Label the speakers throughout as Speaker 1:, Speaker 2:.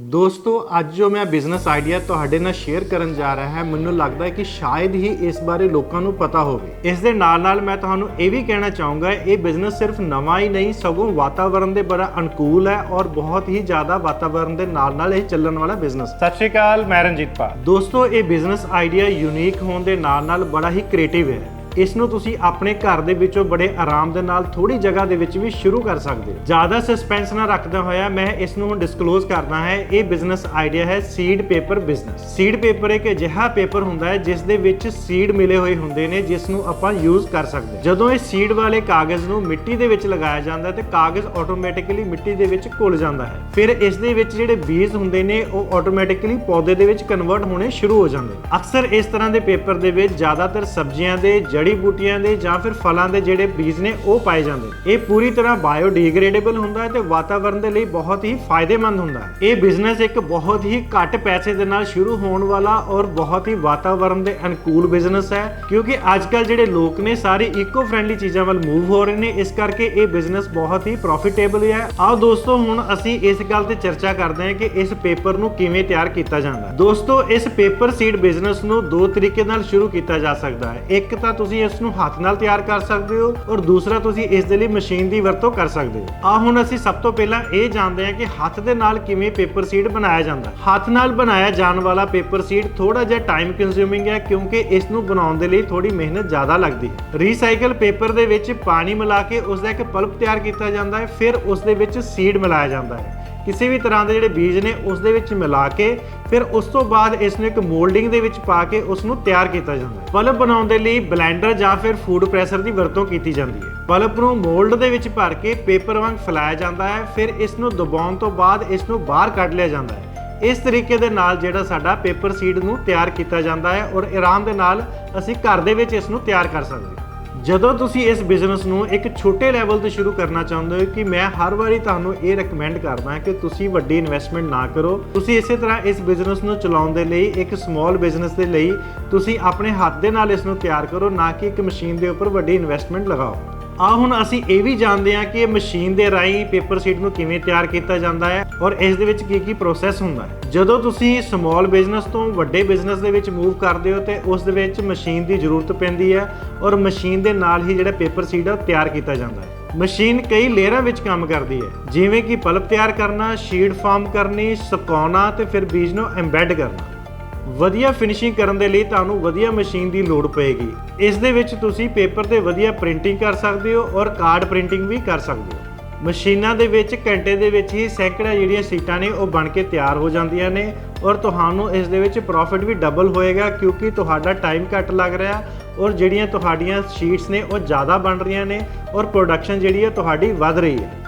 Speaker 1: ਦੋਸਤੋ ਅੱਜ ਜੋ ਮੈਂ ਬਿਜ਼ਨਸ ਆਈਡੀਆ ਤੁਹਾਡੇ ਨਾਲ ਸ਼ੇਅਰ ਕਰਨ ਜਾ ਰਿਹਾ ਹਾਂ ਮੈਨੂੰ ਲੱਗਦਾ ਹੈ ਕਿ ਸ਼ਾਇਦ ਹੀ ਇਸ ਬਾਰੇ ਲੋਕਾਂ ਨੂੰ ਪਤਾ ਹੋਵੇ। ਇਸ ਦੇ ਨਾਲ ਨਾਲ ਮੈਂ ਤੁਹਾਨੂੰ ਇਹ ਵੀ ਕਹਿਣਾ ਚਾਹੂੰਗਾ ਇਹ ਬਿਜ਼ਨਸ ਸਿਰਫ ਨਵਾਂ ਹੀ ਨਹੀਂ ਸਗੋਂ ਵਾਤਾਵਰਣ ਦੇ ਬੜਾ ਅਨੁਕੂਲ ਹੈ ਔਰ ਬਹੁਤ ਹੀ ਜ਼ਿਆਦਾ ਵਾਤਾਵਰਣ ਦੇ ਨਾਲ ਨਾਲ ਇਹ ਚੱਲਣ ਵਾਲਾ ਬਿਜ਼ਨਸ ਸਤਿ ਸ਼੍ਰੀ ਅਕਾਲ ਮੈਂ ਰਣਜੀਤ ਪਾਲ। ਦੋਸਤੋ ਇਹ ਬਿਜ਼ਨਸ ਆਈਡੀਆ ਯੂਨੀਕ ਹੋਣ ਦੇ ਨਾਲ ਨਾਲ ਬੜਾ ਹੀ ਕ੍ਰੀਏਟਿਵ ਹੈ। ਇਸ ਨੂੰ ਤੁਸੀਂ ਆਪਣੇ ਘਰ ਦੇ ਵਿੱਚੋਂ ਬੜੇ ਆਰਾਮ ਦੇ ਨਾਲ ਥੋੜੀ ਜਗ੍ਹਾ ਦੇ ਵਿੱਚ ਵੀ ਸ਼ੁਰੂ ਕਰ ਸਕਦੇ ਹੋ। ਜ਼ਿਆਦਾ ਸਸਪੈਂਸ ਨਾ ਰੱਖਦਾ ਹੋਇਆ ਮੈਂ ਇਸ ਨੂੰ ਹੁਣ ਡਿਸਕਲੋਜ਼ ਕਰਦਾ ਹੈ। ਇਹ ਬਿਜ਼ਨਸ ਆਈਡੀਆ ਹੈ seed paper business seed paper ਇੱਕ ਅਜਿਹਾ ਪੇਪਰ ਹੁੰਦਾ ਹੈ ਜਿਸ ਦੇ ਵਿੱਚ ਸੀਡ ਮਿਲੇ ਹੋਏ ਹੁੰਦੇ ਨੇ, ਜਿਸ ਨੂੰ ਆਪਾਂ ਯੂਜ਼ ਕਰ ਸਕਦੇ ਹਾਂ। ਜਦੋਂ ਇਹ ਸੀਡ ਵਾਲੇ ਕਾਗਜ਼ ਨੂੰ ਮਿੱਟੀ ਦੇ ਵਿੱਚ ਲਗਾਇਆ ਜਾਂਦਾ ਤੇ ਕਾਗਜ਼ ਆਟੋਮੈਟਿਕਲੀ ਮਿੱਟੀ ਦੇ ਵਿੱਚ ਘੁਲ ਜਾਂਦਾ ਹੈ। ਫਿਰ ਇਸ ਦੇ ਵਿੱਚ ਜਿਹੜੇ ਬੀਜ ਹੁੰਦੇ ਨੇ, ਉਹ ਆਟੋਮੈਟਿਕਲੀ ਪੌਦੇ ਦੇ ਵਿੱਚ ਕਨਵਰਟ ਹੋਣੇ ਸ਼ੁਰੂ ਹੋ ਜਾਂਦੇ ਅਕਸਰ ਇਸ ਤਰ੍ਹਾਂ ਦੇ ਪੇਪਰ ਦੇ ਵਿੱਚ ਜ਼ਿਆਦਾਤਰ ਸਬਜ਼ੀਆਂ ਦੇ ਜੜੀ ਬੂਟੀਆਂ ਦੇ ਜਾਂ ਫਿਰ ਫਲਾਂ ਦੇ ਜਿਹੜੇ ਬੀਜ ਨੇ ਉਹ ਪਾਏ ਜਾਂਦੇ ਨੇ। ਇਹ ਪੂਰੀ ਤਰ੍ਹਾਂ ਬਾਇਓਡੀਗ੍ਰੇਡੇਬਲ ਹੁੰਦਾ ਹੈ ਤੇ ਵਾਤਾਵਰਣ ਦੇ ਲਈ ਬਹੁਤ ਹੀ ਫਾਇਦੇਮੰਦ ਹੁੰਦਾ ਹੈ। ਇਹ ਬਿਜ਼ਨਸ ਇੱਕ ਬਹੁਤ ਹੀ ਘੱਟ ਪੈਸੇ ਦੇ ਨਾਲ ਸ਼ੁਰੂ ਹੋਣ ਵਾਲਾ ਔਰ ਬਹੁਤ ਹੀ ਵਾਤਾਵਰਣ ਦੇ ਅਨੁਕੂਲ ਬਿਜ਼ਨਸ ਹੈ, ਕਿਉਂਕਿ ਅੱਜ ਜਿਹੜੇ ਲੋਕ ਨੇ ਸਾਰੇ ਇਕੋ ਫ੍ਰੈਂਡਲੀ ਚੀਜ਼ਾਂ ਵੱਲ ਮੂਵ ਹੋ ਰਹੇ ਨੇ, ਇਸ ਕਰਕੇ ਇਹ ਬਿਜ਼ਨਸ ਬਹੁਤ ਹੀ ਪ੍ਰੋਫਿਟੇਬਲ ਹੈ। ਆਓ ਦੋਸਤੋ, ਹੁਣ ਅਸੀਂ ਇਸ ਗੱਲ ਤੇ ਚਰਚਾ ਕਰਦੇ ਹਾਂ ਕਿ ਇਸ ਪੇਪਰ ਨੂੰ ਕਿਵੇਂ ਤਿਆਰ ਕੀਤਾ ਜਾਂਦਾ ਹੈ। ਦੋਸਤੋ, ਇਸ ਪੇਪਰ ਸੀਡ ਬਿਜ਼ਨਸ ਨੂੰ ਦੋ ਤਰੀਕੇ ਨਾਲ ਸ਼ੁਰੂ ਕੀਤਾ ਜਾ ਸਕਦਾ ਹੈ। ਇੱਕ ਤਾਂ ਤੁਸੀਂ ਇਸ ਨੂੰ ਹੱਥ ਨਾਲ ਤਿਆਰ ਕਰ ਸਕਦੇ ਹੋ ਔਰ ਦੂਸਰਾ ਤੁਸੀਂ ਇਸ ਦੇ ਲਈ ਮਸ਼ੀਨ ਦੀ ਵਰਤੋਂ ਕਰ ਸਕਦੇ ਹੋ। ਆ ਹੁਣ ਅਸੀਂ ਸਭ ਤੋਂ ਪਹਿਲਾਂ ਇਹ ਜਾਣਦੇ ਹਾਂ ਕਿ ਹੱਥ ਦੇ ਨਾਲ ਕਿਵੇਂ ਪੇਪਰ ਸੀਡ ਬਣਾਇਆ ਜਾਂਦਾ ਹੱਥ ਨਾਲ ਬਣਾਇਆ ਜਾਣ ਵਾਲਾ ਪੇਪਰ ਸੀਡ ਥੋੜਾ ਜਿਹਾ ਟਾਈਮ ਕੰਜ਼ਿਊਮਿੰਗ ਹੈ ਕਿਉਂਕਿ ਇਸ ਨੂੰ ਬਣਾਉਣ ਦੇ ਲਈ ਥੋੜੀ ਮਿਹਨਤ ਜ਼ਿਆਦਾ ਲੱਗਦੀ ਹੈ। ਰੀਸਾਈਕਲ ਪੇਪਰ ਦੇ ਵਿੱਚ ਪਾਣੀ ਮਿਲਾ ਕੇ ਉਸ ਦਾ ਇੱਕ ਪਲਪ ਤਿਆਰ ਕੀਤਾ ਜਾਂਦਾ ਹੈ, ਫਿਰ ਉਸ ਦੇ ਵਿੱਚ ਸੀਡ ਮਿਲਾਇਆ ਜਾਂਦਾ ਹੈ। ਕਿਸੇ ਵੀ ਤਰ੍ਹਾਂ ਦੇ ਜਿਹੜੇ ਬੀਜ ਨੇ ਉਸ ਦੇ ਵਿੱਚ ਮਿਲਾ ਕੇ ਫਿਰ ਉਸ ਤੋਂ ਬਾਅਦ ਇਸ ਨੂੰ ਇੱਕ ਮੋਲਡਿੰਗ ਦੇ ਵਿੱਚ ਪਾ ਕੇ ਉਸ ਨੂੰ ਤਿਆਰ ਕੀਤਾ ਜਾਂਦਾ ਹੈ। ਪਲਪ ਬਣਾਉਣ ਦੇ ਲਈ ਬਲੈਂਡਰ ਜਾਂ ਫਿਰ ਫੂਡ ਪ੍ਰੈਸਰ ਦੀ ਵਰਤੋਂ ਕੀਤੀ ਜਾਂਦੀ ਹੈ। ਪਲਪ ਨੂੰ ਮੋਲਡ ਦੇ ਵਿੱਚ ਭਰ ਕੇ ਪੇਪਰ ਵਾਂਗ ਫੈਲਾਇਆ ਜਾਂਦਾ ਹੈ, ਫਿਰ ਇਸ ਨੂੰ ਦਬਾਉਣ ਤੋਂ ਬਾਅਦ ਇਸ ਨੂੰ ਬਾਹਰ ਕੱਢ ਲਿਆ ਜਾਂਦਾ ਹੈ। ਇਸ ਤਰੀਕੇ ਦੇ ਨਾਲ ਜਿਹੜਾ ਸਾਡਾ ਪੇਪਰ ਸੀਡ ਨੂੰ ਤਿਆਰ ਕੀਤਾ ਜਾਂਦਾ ਹੈ ਔਰ ਆਰਾਮ ਦੇ ਨਾਲ ਅਸੀਂ ਘਰ ਦੇ ਵਿੱਚ ਇਸ ਨੂੰ ਤਿਆਰ ਕਰ ਸਕਦੇ ਹਾਂ। ਜਦੋਂ ਤੁਸੀਂ ਇਸ ਬਿਜ਼ਨਸ ਨੂੰ ਇੱਕ ਛੋਟੇ ਲੈਵਲ 'ਤੇ ਸ਼ੁਰੂ ਕਰਨਾ ਚਾਹੁੰਦੇ ਹੋ ਕਿ ਮੈਂ ਹਰ ਵਾਰੀ ਤੁਹਾਨੂੰ ਇਹ ਰეკਮੈਂਡ ਕਰਦਾ ਕਿ ਤੁਸੀਂ ਵੱਡੀ ਇਨਵੈਸਟਮੈਂਟ ਨਾ ਕਰੋ, ਤੁਸੀਂ ਇਸੇ ਤਰ੍ਹਾਂ ਇਸ ਬਿਜ਼ਨਸ ਨੂੰ ਚਲਾਉਣ ਦੇ ਲਈ, ਇੱਕ ਸਮਾਲ ਬਿਜ਼ਨਸ ਦੇ ਲਈ ਤੁਸੀਂ ਆਪਣੇ ਹੱਥ ਦੇ ਨਾਲ ਇਸ ਨੂੰ ਤਿਆਰ ਕਰੋ, ਨਾ ਕਿ ਇੱਕ ਮਸ਼ੀਨ ਦੇ ਉੱਪਰ ਵੱਡੀ ਇਨਵੈਸਟਮੈਂਟ ਲਗਾਓ। ਆ ਹੁਣ ਅਸੀਂ ਇਹ ਵੀ ਜਾਣਦੇ ਹਾਂ ਕਿ ਮਸ਼ੀਨ ਦੇ ਰਾਹੀਂ ਪੇਪਰ ਸੀਟ ਨੂੰ ਕਿਵੇਂ ਤਿਆਰ ਕੀਤਾ ਜਾਂਦਾ ਹੈ ਔਰ ਇਸ ਦੇ ਵਿੱਚ ਕੀ ਕੀ ਪ੍ਰੋਸੈਸ ਹੁੰਦਾ ਹੈ। ਜਦੋਂ ਤੁਸੀਂ ਸਮਾਲ ਬਿਜ਼ਨਸ ਤੋਂ ਵੱਡੇ ਬਿਜ਼ਨਸ ਦੇ ਵਿੱਚ ਮੂਵ ਕਰਦੇ ਹੋ ਤੇ ਉਸ ਦੇ ਵਿੱਚ ਮਸ਼ੀਨ ਦੀ ਜ਼ਰੂਰਤ ਪੈਂਦੀ ਹੈ ਔਰ ਮਸ਼ੀਨ ਦੇ ਨਾਲ ਹੀ ਜਿਹੜਾ ਪੇਪਰ ਸੀਟ ਆ ਉਹ ਤਿਆਰ ਕੀਤਾ ਜਾਂਦਾ ਹੈ। ਮਸ਼ੀਨ ਕਈ ਲੇਅਰਾਂ ਵਿੱਚ ਕੰਮ ਕਰਦੀ ਹੈ, ਜਿਵੇਂ ਕਿ ਪਲਪ ਤਿਆਰ ਕਰਨਾ ਸ਼ੀਟ ਫਾਰਮ ਕਰਨੀ, ਸੁਕਾਉਣਾ ਤੇ ਫਿਰ ਬੀਜ ਨੂੰ ਐਮਬੈਡ ਕਰਨਾ। ਵਧੀਆ ਫਿਨਿਸ਼ਿੰਗ ਕਰਨ ਦੇ ਲਈ ਤੁਹਾਨੂੰ ਵਧੀਆ ਮਸ਼ੀਨ ਦੀ ਲੋੜ ਪਏਗੀ। ਇਸ ਦੇ ਵਿੱਚ ਤੁਸੀਂ ਪੇਪਰ ਤੇ ਵਧੀਆ ਪ੍ਰਿੰਟਿੰਗ ਕਰ ਸਕਦੇ ਹੋ ਔਰ ਕਾਰਡ ਪ੍ਰਿੰਟਿੰਗ ਵੀ ਕਰ ਸਕਦੇ ਹੋ। ਮਸ਼ੀਨਾਂ ਦੇ ਵਿੱਚ ਘੰਟੇ ਦੇ ਵਿੱਚ ਹੀ ਸੈਂਕੜਾ ਜਿਹੜੀਆਂ ਸੀਟਾਂ ਨੇ ਉਹ ਬਣ ਕੇ ਤਿਆਰ ਹੋ ਜਾਂਦੀਆਂ ਨੇ ਔਰ ਤੁਹਾਨੂੰ ਇਸ ਦੇ ਵਿੱਚ ਪ੍ਰੋਫਿਟ ਵੀ ਡਬਲ ਹੋਏਗਾ ਕਿਉਂਕਿ ਤੁਹਾਡਾ ਟਾਈਮ ਘੱਟ ਲੱਗ ਰਿਹਾ ਔਰ ਜਿਹੜੀਆਂ ਤੁਹਾਡੀਆਂ ਸ਼ੀਟਸ ਨੇ ਉਹ ਜ਼ਿਆਦਾ ਬਣ ਰਹੀਆਂ ਨੇ ਔਰ ਪ੍ਰੋਡਕਸ਼ਨ ਜਿਹੜੀ ਹੈ ਤੁਹਾਡੀ ਵੱਧ ਰਹੀ ਹੈ।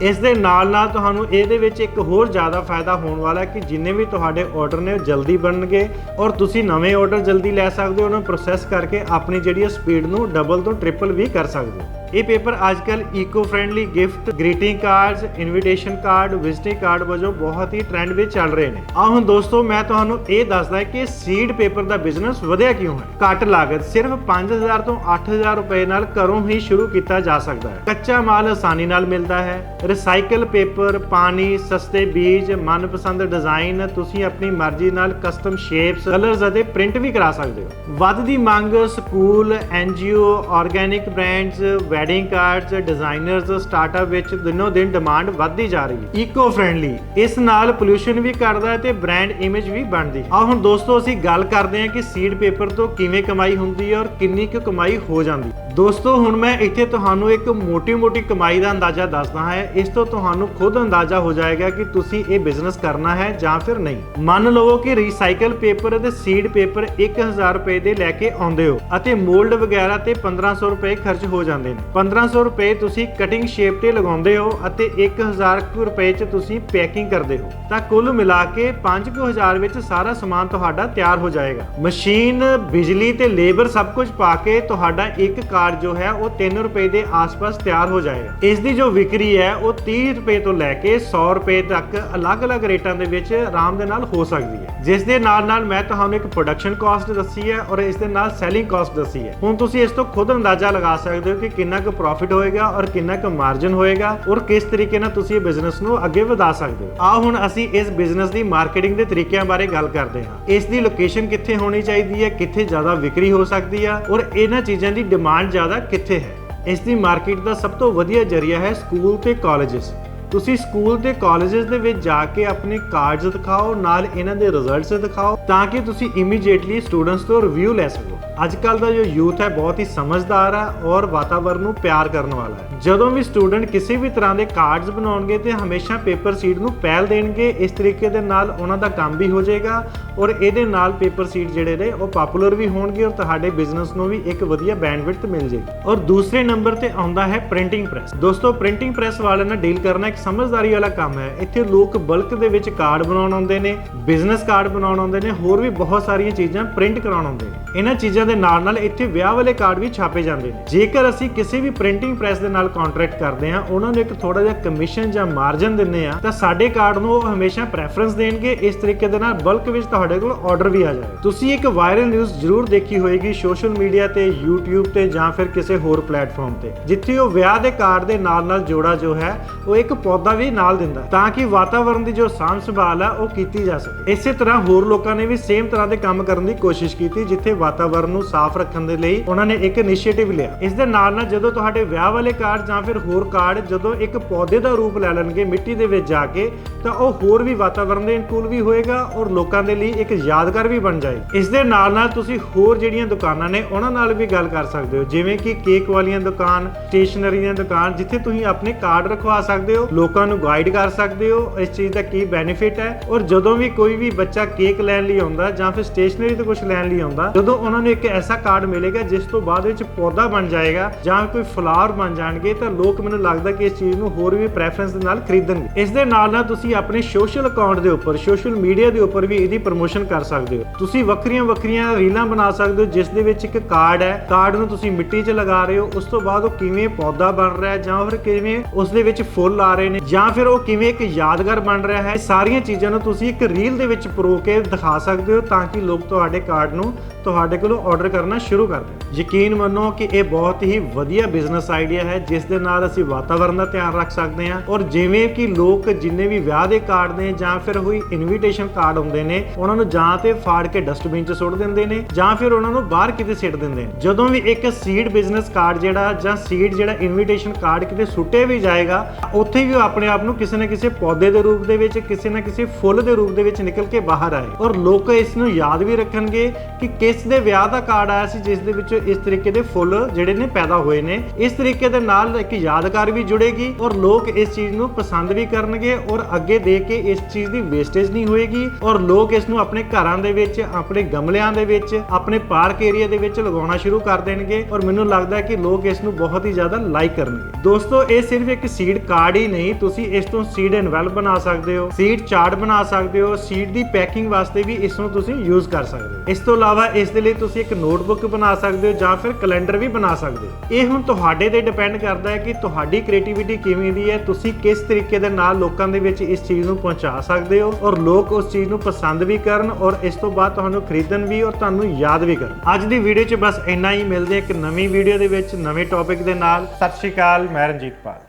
Speaker 1: ਇਸ ਦੇ ਨਾਲ ਨਾਲ ਤੁਹਾਨੂੰ ਇਹਦੇ ਵਿੱਚ ਇੱਕ ਹੋਰ ਜ਼ਿਆਦਾ ਫਾਇਦਾ ਹੋਣ ਵਾਲਾ ਹੈ ਕਿ ਜਿੰਨੇ ਵੀ ਤੁਹਾਡੇ ਆਰਡਰ ਨੇ ਉਹ ਜਲਦੀ ਬਣਨਗੇ ਔਰ ਤੁਸੀਂ ਨਵੇਂ ਆਰਡਰ ਜਲਦੀ ਲੈ ਸਕਦੇ ਹੋ, ਉਹਨਾਂ ਨੂੰ ਪ੍ਰੋਸੈਸ ਕਰਕੇ ਆਪਣੀ ਜਿਹੜੀ ਸਪੀਡ ਨੂੰ ਡਬਲ ਤੋਂ ਟ੍ਰਿਪਲ ਵੀ ਕਰ ਸਕਦੇ ਹੋ। ਇਹ ਪੇਪਰ ਅੱਜਕੱਲ eco friendly gift greeting cards invitation card visiting card ਵਜੋਂ ਬਹੁਤ ਹੀ ਟ੍ਰੈਂਡ ਵਿੱਚ ਚੱਲ ਰਹੇ ਨੇ। ਆ ਹੁਣ ਦੋਸਤੋ, ਮੈਂ ਤੁਹਾਨੂੰ ਇਹ ਦੱਸਦਾ ਕਿ ਸੀਡ ਪੇਪਰ ਦਾ ਬਿਜ਼ਨਸ ਵਧਿਆ ਕਿਉਂ ਹੈ? ਘੱਟ ਲਾਗਤ ਸਿਰਫ 5000 ਤੋਂ 8000 ਰੁਪਏ ਨਾਲ ਘਰੋਂ ਹੀ ਸ਼ੁਰੂ ਕੀਤਾ ਜਾ ਸਕਦਾ ਹੈ। ਕੱਚਾ ਮਾਲ ਆਸਾਨੀ ਨਾਲ ਮਿਲਦਾ ਹੈ। ਰਿਸਾਈਕਲ ਪੇਪਰ ਪਾਣੀ, ਸਸਤੇ ਬੀਜ, ਮਨਪਸੰਦ ਡਿਜ਼ਾਈਨ ਤੁਸੀਂ ਆਪਣੀ ਮਰਜ਼ੀ ਨਾਲ ਕਸਟਮ ਸ਼ੇਪਸ ਕਲਰਸ ਅਤੇ ਪ੍ਰਿੰਟ ਵੀ ਕਰਾ ਸਕਦੇ ਹੋ। ਵੱਧ ਦੀ ਮੰਗ school NGO organic brands wedding cards designers startup ਵਿੱਚ ਦਿਨੋ ਦਿਨ ਡਿਮਾਂਡ ਵੱਧਦੀ ਜਾ ਰਹੀ ਹੈ। ਈਕੋ ਫ੍ਰੈਂਡਲੀ ਇਸ ਨਾਲ ਪੋਲੂਸ਼ਨ ਵੀ ਘਟਦਾ ਹੈ ਤੇ ਬ੍ਰਾਂਡ ਇਮੇਜ ਵੀ ਬਣਦੀ ਹੈ। ਆ ਹੁਣ ਦੋਸਤੋ, ਅਸੀਂ ਗੱਲ ਕਰਦੇ ਹਾਂ ਕਿ ਸੀਡ ਪੇਪਰ ਤੋਂ ਕਿਵੇਂ ਕਮਾਈ ਹੁੰਦੀ ਹੈ ਔਰ ਕਿੰਨੀ ਕੁ ਕਮਾਈ ਹੋ ਜਾਂਦੀ ਹੈ। ਦੋਸਤੋ, ਹੁਣ ਮੈਂ ਇੱਥੇ ਤੁਹਾਨੂੰ ਇੱਕ ਮੋਟੀ-ਮੋਟੀ ਕਮਾਈ ਦਾ ਅੰਦਾਜ਼ਾ ਦੱਸਦਾ ਹਾਂ। ਇਸ ਤੋਂ ਤੁਹਾਨੂੰ ਖੁਦ ਅੰਦਾਜ਼ਾ ਹੋ ਜਾਏਗਾ ਕਿ ਤੁਸੀਂ ਇਹ ਬਿਜ਼ਨਸ ਕਰਨਾ ਹੈ ਜਾਂ ਫਿਰ ਨਹੀਂ। ਮੰਨ ਲਵੋ ਕਿ ਰੀਸਾਈਕਲ ਪੇਪਰ ਅਤੇ ਸੀਡ ਪੇਪਰ 1000 ਰੁਪਏ ਦੇ ਲੈ ਕੇ ਆਉਂਦੇ ਹੋ ਅਤੇ ਮੋਲਡ ਵਗੈਰਾ ਤੇ 1500 ਰੁਪਏ ਖਰਚ ਹੋ ਜਾਂਦੇ ਨੇ। 1500 ਰੁਪਏ ਤੁਸੀਂ ਕਟਿੰਗ ਸ਼ੇਪ ਤੇ ਲਗਾਉਂਦੇ ਹੋ ਅਤੇ 1000 ਕੁ ਰੁਪਏ ਚ ਤੁਸੀਂ ਪੈਕਿੰਗ ਕਰਦੇ ਹੋ। ਤਾਂ ਕੁੱਲ ਮਿਲਾ ਕੇ 5000 ਵਿੱਚ ਸਾਰਾ ਸਮਾਨ ਤੁਹਾਡਾ ਤਿਆਰ ਹੋ ਜਾਏਗਾ। ਮਸ਼ੀਨ, ਬਿਜਲੀ ਤੇ ਲੇਬਰ ਸਭ ਕੁਝ ਪਾ ਕੇ ਤੁਹਾਡਾ ਇੱਕ ਕਾਰ ਕਾਰਡ ਜੋ ਹੈ, ਉਹ 3 ਰੁਪਏ ਦੇ ਆਸ-ਪਾਸ ਤਿਆਰ ਹੋ ਜਾਏਗਾ। ਇਸ ਦੀ ਜੋ ਵਿਕਰੀ ਹੈ, ਉਹ 30 ਰੁਪਏ ਤੋਂ ਲੈ ਕੇ 100 ਰੁਪਏ ਤੱਕ ਅਲੱਗ-ਅਲੱਗ ਰੇਟਾਂ ਦੇ ਵਿੱਚ ਆਰਾਮ ਦੇ ਨਾਲ ਹੋ ਸਕਦੀ ਹੈ। ਜਿਸ ਦੇ ਨਾਲ-ਨਾਲ ਮੈਂ ਤੁਹਾਨੂੰ ਇੱਕ ਪ੍ਰੋਡਕਸ਼ਨ ਕਾਸਟ ਦੱਸੀ ਹੈ ਔਰ ਇਸ ਦੇ ਨਾਲ ਸੈਲਿੰਗ ਕਾਸਟ ਦੱਸੀ ਹੈ। ਹੁਣ ਤੁਸੀਂ ਇਸ ਤੋਂ ਖੁਦ ਅੰਦਾਜ਼ਾ ਲਗਾ ਸਕਦੇ ਹੋ ਕਿ ਕਿੰਨਾ ਕੁ ਪ੍ਰੋਫਿਟ ਹੋਏਗਾ ਔਰ ਕਿੰਨਾ ਕੁ ਮਾਰਜਨ ਹੋਏਗਾ ਔਰ ਕਿਸ ਤਰੀਕੇ ਨਾਲ ਤੁਸੀਂ ਇਹ ਬਿਜ਼ਨਸ ਨੂੰ ਅੱਗੇ ਵਧਾ ਸਕਦੇ ਹੋ। ਆ ਹੁਣ ਅਸੀਂ ਇਸ ਬਿਜ਼ਨਸ ਦੀ ਮਾਰਕੀਟਿੰਗ ਦੇ ਤਰੀਕਿਆਂ ਬਾਰੇ ਗੱਲ ਕਰਦੇ ਹਾਂ। ਇਸ ਦੀ ਲੋਕੇਸ਼ਨ ਕਿੱਥੇ ਹੋਣੀ ਚਾਹੀਦੀ ਹੈ, ਕਿੱਥੇ ਜ਼ਿਆਦਾ ਵਿਕਰੀ ਹੋ ਸਕਦੀ ਹੈ ਔਰ ਇਹਨਾਂ ਚੀਜ਼ਾਂ ਦੀ ਡਿਮਾਂਡ ਜ਼ਿਆਦਾ ਕਿੱਥੇ ਹੈ? ਇਸ ਦੀ ਮਾਰਕੀਟ ਦਾ ਸਭ ਤੋਂ ਵਧੀਆ ਜਰੀਆ ਹੈ ਸਕੂਲ ਤੇ ਕਾਲਜਸ। ਤੁਸੀਂ ਸਕੂਲ ਤੇ ਕਾਲਜਸ ਦੇ ਵਿੱਚ ਜਾ ਕੇ ਆਪਣੇ ਕਾਰਡਸ ਦਿਖਾਓ, ਨਾਲ ਇਹਨਾਂ ਦੇ ਰਿਜ਼ਲਟਸ ਦਿਖਾਓ, ਤਾਂ ਕਿ ਤੁਸੀਂ ਇਮੀਡੀਏਟਲੀ ਸਟੂਡੈਂਟਸ ਤੋਂ ਰਿਵਿਊ ਲੈ ਸਕੋ। ਅੱਜ ਕੱਲ ਦਾ ਜੋ ਯੂਥ ਹੈ, ਬਹੁਤ ਹੀ ਸਮਝਦਾਰ ਹੈ ਔਰ ਵਾਤਾਵਰਣ ਨੂੰ ਪਿਆਰ ਕਰਨ ਵਾਲਾ ਹੈ। ਜਦੋਂ ਵੀ ਸਟੂਡੈਂਟ ਕਿਸੇ ਵੀ ਤਰ੍ਹਾਂ ਦੇ ਕਾਰਡਸ ਬਣਾਉਣਗੇ ਤੇ ਹਮੇਸ਼ਾ ਪੇਪਰ ਸੀਟ ਨੂੰ ਪਹਿਲ ਦੇਣਗੇ, ਇਸ ਤਰੀਕੇ ਦੇ ਨਾਲ ਉਹਨਾਂ ਦਾ ਕੰਮ ਵੀ ਹੋ ਜਾਏਗਾ ਔਰ ਇਹਦੇ ਨਾਲ ਪੇਪਰ ਸੀਟ ਜਿਹੜੇ ਨੇ, ਉਹ ਪਪੂਲਰ ਵੀ ਹੋਣਗੇ ਔਰ ਤੁਹਾਡੇ ਬਿਜ਼ਨਸ ਨੂੰ ਵੀ ਇੱਕ ਵਧੀਆ ਬੈਂਡਵਿਡਥ ਮਿਲ ਜਾਏਗੀ। ਔਰ ਦੂਸਰੇ ਨੰਬਰ ਤੇ ਆਉਂਦਾ ਹੈ ਪ੍ਰਿੰਟਿੰਗ ਪ੍ਰੈਸ ਦੋਸਤੋ ਪ੍ਰਿੰਟਿੰਗ ਪ੍ਰੈਸ ਵਾਲਿਆਂ ਨਾਲ ਡੀਲ ਕਰਨਾ ਸਮਝਦਾਰੀ ਵਾਲਾ ਕੰਮ ਹੈ। ਇੱਥੇ ਲੋਕ ਬਲਕ ਦੇ ਵਿੱਚ ਕਾਰਡ ਬਣਾਉਣ ਆਉਂਦੇ ਨੇ ਬਿਜ਼ਨਸ ਕਾਰਡ ਬਣਾਉਣ ਆਉਂਦੇ ਨੇ, ਹੋਰ ਵੀ ਬਹੁਤ ਸਾਰੀਆਂ ਚੀਜ਼ਾਂ ਪ੍ਰਿੰਟ ਕਰਾਉਣ ਆਉਂਦੇ ਨੇ। ਇਹਨਾਂ ਚੀਜ਼ਾਂ ਦੇ ਨਾਲ ਨਾਲ ਇੱਥੇ ਵਿਆਹ ਵਾਲੇ ਕਾਰਡ ਵੀ ਛਾਪੇ ਜਾਂਦੇ ਨੇ। ਜੇਕਰ ਅਸੀਂ ਕਿਸੇ ਵੀ ਪ੍ਰਿੰਟਿੰਗ ਪ੍ਰੈਸ ਦੇ ਨਾਲ ਕੰਟਰੈਕਟ ਕਰਦੇ ਹਾਂ, ਉਹਨਾਂ ਨੂੰ ਇੱਕ ਥੋੜਾ ਜਿਹਾ ਕਮਿਸ਼ਨ ਜਾਂ ਮਾਰਜਨ ਦਿੰਦੇ ਆ ਤਾਂ ਸਾਡੇ ਕਾਰਡ ਨੂੰ ਉਹ ਹਮੇਸ਼ਾ ਪ੍ਰੈਫਰੈਂਸ ਦੇਣਗੇ। ਇਸ ਤਰੀਕੇ ਦੇ ਨਾਲ ਬਲਕ ਵਿੱਚ ਤੁਹਾਡੇ ਕੋਲ ਆਰਡਰ ਵੀ ਆ ਜਾਏ ਤੁਸੀਂ ਇੱਕ ਵਾਇਰਲ ਨਿਊਜ਼ ਜ਼ਰੂਰ ਦੇਖੀ ਹੋਏਗੀ ਸੋਸ਼ਲ ਮੀਡੀਆ ਤੇ, YouTube ਤੇ ਜਾਂ ਫਿਰ ਕਿਸੇ ਹੋਰ ਪਲੇਟਫਾਰਮ ਤੇ, ਜਿੱਥੇ ਉਹ ਵਿਆਹ ਦੇ ਕਾਰਡ ਦੇ ਨਾਲ ਨਾਲ ਜੋੜਾ ਜੋ ਹੈ, ਉਹ ਇੱਕ ਪੌਦਾ ਵੀ ਨਾਲ ਦਿੰਦਾ ਹੈ, ਤਾਂ ਕਿ ਵਾਤਾਵਰਣ ਦੀ ਜੋ ਸਾਂਭ ਸੰਭਾਲ ਹੈ ਉਹ ਕੀਤੀ ਜਾ ਸਕੇ। ਇਸੇ ਤਰ੍ਹਾਂ ਹੋਰ ਲੋਕਾਂ ਨੇ ਵੀ ਸੇਮ ਤਰ੍ਹਾਂ ਦੇ ਕੰਮ ਕਰਨ ਦੀ ਕੋਸ਼ਿਸ਼ ਕੀਤੀ ਜਿੱਥੇ ਵਾਤਾਵਰਣ ਨੂੰ ਸਾਫ਼ ਰੱਖਣ ਦੇ ਲਈ ਉਹਨਾਂ ਨੇ ਇੱਕ ਇਨੀਸ਼ੀਏਟਿਵ ਲਿਆ। ਇਸ ਦੇ ਨਾਲ ਨਾਲ ਜਦੋਂ ਤੁਹਾਡੇ ਵਿਆਹ ਵਾਲੇ ਕਾਰਡ ਜਾਂ ਫਿਰ ਹੋਰ ਕਾਰਡ ਜਦੋਂ ਇੱਕ ਪੌਦੇ ਦਾ ਰੂਪ ਲੈ ਲੈਣਗੇ ਮਿੱਟੀ ਦੇ ਵਿੱਚ ਜਾ ਕੇ ਤਾਂ ਉਹ ਹੋਰ ਵੀ ਵਾਤਾਵਰਣ ਦੇ ਅਨੁਕੂਲ ਵੀ ਹੋਏਗਾ ਔਰ ਲੋਕਾਂ ਦੇ ਲਈ ਇੱਕ ਯਾਦਗਾਰ ਵੀ ਬਣ ਜਾਏ ਇਸ ਦੇ ਨਾਲ ਨਾਲ ਤੁਸੀਂ ਹੋਰ ਜਿਹੜੀਆਂ ਦੁਕਾਨਾਂ ਨੇ ਉਹਨਾਂ ਨਾਲ ਵੀ ਗੱਲ ਕਰ ਸਕਦੇ ਹੋ ਜਿਵੇਂ ਕਿ ਕੇਕ ਵਾਲੀਆਂ ਦੁਕਾਨ ਸਟੇਸ਼ਨਰੀ ਦੀਆਂ ਦੁਕਾਨ ਜਿੱਥੇ ਤੁਸੀਂ ਆਪਣੇ ਕਾਰਡ ਰਖਵਾ ਸਕਦੇ ਹੋ ਲੋਕਾਂ ਨੂੰ ਗਾਈਡ ਕਰ ਸਕਦੇ ਹੋ, ਇਸ ਚੀਜ਼ ਦਾ ਕੀ ਬੈਨੀਫਿਟ ਹੈ ਔਰ ਜਦੋਂ ਵੀ ਕੋਈ ਵੀ ਬੱਚਾ ਕੇਕ ਲੈਣ ਲਈ ਆਉਂਦਾ ਜਾਂ ਫਿਰ ਸਟੇਸ਼ਨਰੀ ਤੋਂ ਕੁਝ ਲੈਣ ਲਈ ਆਉਂਦਾ, ਜਦੋਂ ਉਹਨਾਂ ਨੂੰ ਇੱਕ ਐਸਾ ਕਾਰਡ ਮਿਲੇਗਾ ਜਿਸ ਤੋਂ ਬਾਅਦ ਵਿੱਚ ਪੌਦਾ ਬਣ ਜਾਏਗਾ ਜਾਂ ਕੋਈ ਫਲਾਵਰ ਬਣ ਜਾਣਗੇ, ਤਾਂ ਲੋਕ ਮੈਨੂੰ ਲੱਗਦਾ ਕਿ ਇਸ ਚੀਜ਼ ਨੂੰ ਹੋਰ ਵੀ ਪ੍ਰੈਫਰੈਂਸ ਦੇ ਨਾਲ ਖਰੀਦਣਗੇ। ਇਸ ਦੇ ਨਾਲ ਨਾਲ ਤੁਸੀਂ ਆਪਣੇ ਸੋਸ਼ਲ ਅਕਾਊਂਟ ਦੇ ਉੱਪਰ ਸੋਸ਼ਲ ਮੀਡੀਆ ਦੇ ਉੱਪਰ ਵੀ ਇਹਦੀ ਪ੍ਰਮੋਸ਼ਨ ਕਰ ਸਕਦੇ ਹੋ। ਤੁਸੀਂ ਵੱਖਰੀਆਂ ਵੱਖਰੀਆਂ ਰੀਲਾਂ ਬਣਾ ਸਕਦੇ ਹੋ, ਜਿਸ ਦੇ ਵਿੱਚ ਇੱਕ ਕਾਰਡ ਹੈ। ਕਾਰਡ ਨੂੰ ਤੁਸੀਂ ਮਿੱਟੀ 'ਚ ਲਗਾ ਰਹੇ ਹੋ, ਉਸ ਤੋਂ ਬਾਅਦ ਉਹ ਕਿਵੇਂ ਪੌਦਾ ਬਣ ਰਿਹਾ ਹੈ ਜਾਂ ਫਿਰ ਕਿਵੇਂ ਉਸ ਦੇ ਵਿੱਚ ਫੁੱਲ ਆ ਰਹੇ ਨੇ ਜਾਂ ਫਿਰ ਉਹ ਕਿਵੇਂ ਇੱਕ ਯਾਦਗਾਰ ਬਣ ਰਿਹਾ ਹੈ, ਸਾਰੀਆਂ ਚੀਜ਼ਾਂ ਨੂੰ ਤੁਸੀਂ ਇੱਕ ਰੀਲ ਦੇ ਵਿੱਚ ਪਰੋ ਕੇ ਦਿਖਾ ਸਕਦੇ ਹੋ ਤਾਂ ਕਿ ਲੋਕ ਤੁਹਾਡੇ ਕਾਰਡ ਨੂੰ ਤੁਹਾਡੇ ਕੋਲੋਂ ਆਰਡਰ ਕਰਨਾ ਸ਼ੁਰੂ ਕਰ ਦੇਣ। ਯਕੀਨ ਮੰਨੋ ਕਿ ਇਹ ਬਹੁਤ ਹੀ ਵਧੀਆ ਬਿਜ਼ਨਸ ਆਈਡੀਆ ਹੈ, ਜਿਸ ਦੇ ਨਾਲ ਅਸੀਂ ਵਾਤਾਵਰਣ ਦਾ ਧਿਆਨ ਰੱਖ ਸਕਦੇ ਹਾਂ ਔਰ ਜਿਵੇਂ ਕਿ ਲੋਕ ਜਿੰਨੇ ਵੀ ਵਿਆਹ ਦੇ ਕਾਰਡ ਨੇ ਜਾਂ ਫਿਰ ਕੋਈ ਇਨਵੀਟੇਸ਼ਨ ਕਾਰਡ ਹੁੰਦੇ ਨੇ, ਉਹਨਾਂ ਨੂੰ ਜਾਂ ਤੇ ਫਾੜ ਕੇ ਡਸਟਬਿਨ 'ਚ ਸੁੱਟ ਦਿੰਦੇ ਨੇ ਜਾਂ ਫਿਰ ਉਹਨਾਂ ਨੂੰ ਬਾਹਰ ਕਿਤੇ ਸਿੱਟ ਦਿੰਦੇ ਨੇ। ਜਦੋਂ ਵੀ ਇੱਕ ਸੀਡ ਬਿਜ਼ਨਸ ਕਾਰਡ ਜਿਹੜਾ ਜਾਂ ਸੀਡ ਜਿਹੜਾ ਇਨਵੀਟੇਸ਼ਨ ਕਾਰਡ ਕਿਤੇ ਸੁੱਟੇ ਵੀ ਜਾਏਗਾ, ਉੱਥੇ ਵੀ ਉਹ ਆਪਣੇ ਆਪ ਨੂੰ ਕਿਸੇ ਨਾ ਕਿਸੇ ਪੌਦੇ ਦੇ ਰੂਪ ਦੇ ਵਿੱਚ, ਕਿਸੇ ਨਾ ਕਿਸੇ ਫੁੱਲ ਦੇ ਰੂਪ ਦੇ ਵਿੱਚ ਨਿਕਲ ਕੇ ਬਾਹਰ ਆਏ। ਔਰ ਲੋਕ ਇਸ ਨੂੰ ਯਾਦ ਵੀ ਰੱਖਣਗੇ ਕਿ ਕਿਸ ਦੇ ਵਿਆਹ ਦਾ ਕਾਰਡ ਆਇਆ ਸੀ, ਜਿਸ ਦੇ ਵਿੱਚ ਇਸ ਤਰੀਕੇ ਦੇ ਫੁੱਲ ਜਿਹੜੇ ਨੇ ਪੈਦਾ ਹੋਏ ਨੇ। ਇਸ ਤਰੀਕੇ ਦੇ ਨਾਲ ਇੱਕ ਯਾਦਗਾਰ ਵੀ ਜੁੜੇਗੀ ਔਰ ਲੋਕ ਇਸ ਚੀਜ਼ ਨੂੰ ਪਸੰਦ ਵੀ ਕਰਨਗੇ ਔਰ ਅੱਗੇ ਦੇ ਕੇ ਇਸ ਚੀਜ਼ ਦੀ ਵੇਸਟੇਜ ਨਹੀਂ ਹੋਏਗੀ ਔਰ ਲੋਕ ਇਸ ਨੂੰ ਆਪਣੇ ਘਰਾਂ ਦੇ ਵਿੱਚ, ਆਪਣੇ ਗਮਲਿਆਂ ਦੇ ਵਿੱਚ, ਆਪਣੇ ਪਾਰਕ ਏਰੀਆ ਦੇ ਵਿੱਚ ਲਗਾਉਣਾ ਸ਼ੁਰੂ ਕਰ ਦੇਣਗੇ। ਔਰ ਮੈਨੂੰ ਲੱਗਦਾ ਹੈ ਕਿ ਲੋਕ ਇਸ ਨੂੰ ਬਹੁਤ ਹੀ ਜ਼ਿਆਦਾ ਲਾਈਕ ਕਰਨਗੇ। ਦੋਸਤੋ, ਇਹ ਸਿਰਫ ਇੱਕ ਸੀਡ ਕਾਰਡ ਹੀ ਨਹੀਂ, ਤੁਸੀਂ ਇਸ ਤੋਂ ਸੀਡ ਇਨਵੈਲਪ ਬਣਾ ਸਕਦੇ ਹੋ ਸੀਡ ਚਾਰਟ ਬਣਾ ਸਕਦੇ ਹੋ ਸੀਡ ਦੀ ਪੈਕਿੰਗ ਵਾਸਤੇ ਵੀ ਇਸ ਨੂੰ ਤੁਸੀਂ ਯੂਜ਼ ਕਰ ਸਕਦੇ ਹੋ। ਇਸ ਤੋਂ ਇਲਾਵਾ ਇਸ ਦੇ ਲਈ ਤੁਸੀਂ ਇੱਕ ਨੋਟਬੁੱਕ ਬਣਾ ਸਕਦੇ ਹੋ ਜਾਂ ਫਿਰ ਕੈਲੰਡਰ ਵੀ ਬਣਾ ਸਕਦੇ ਹੋ। ਇਹ ਹੁਣ ਤੁਹਾਡੇ ਤੇ ਡਿਪੈਂਡ ਕਰਦਾ ਹੈ ਕਿ ਤੁਹਾਡੀ ਕ੍ਰੀਏਟੀਵਿਟੀ ਕਿਵੇਂ ਦੀ ਹੈ, ਤੁਸੀਂ ਕਿਸ ਤਰੀਕੇ ਦੇ ਨਾਲ ਲੋਕਾਂ ਦੇ ਵਿੱਚ ਇਸ ਚੀਜ਼ ਨੂੰ ਪਹੁੰਚਾ ਸਕਦੇ ਹੋ ਔਰ ਲੋਕ ਉਸ ਚੀਜ਼ ਨੂੰ ਪਸੰਦ ਵੀ ਕਰਨ ਔਰ ਇਸ ਤੋਂ ਬਾਅਦ ਤੁਹਾਨੂੰ ਖਰੀਦਣ ਵੀ ਔਰ ਤੁਹਾਨੂੰ ਯਾਦ ਵੀ ਕਰਨ। ਅੱਜ ਦੀ ਵੀਡੀਓ 'ਚ ਬਸ ਇੰਨਾ ਹੀ, ਮਿਲਦੇ ਇੱਕ ਨਵੀਂ ਵੀਡੀਓ ਦੇ ਵਿੱਚ ਨਵੇਂ ਟੌਪਿਕ ਦੇ ਨਾਲ। ਸਤਿ ਸ਼੍ਰੀ ਅਕਾਲ, ਮੈਂ ਰਣਜੀਤ ਪਾਲ।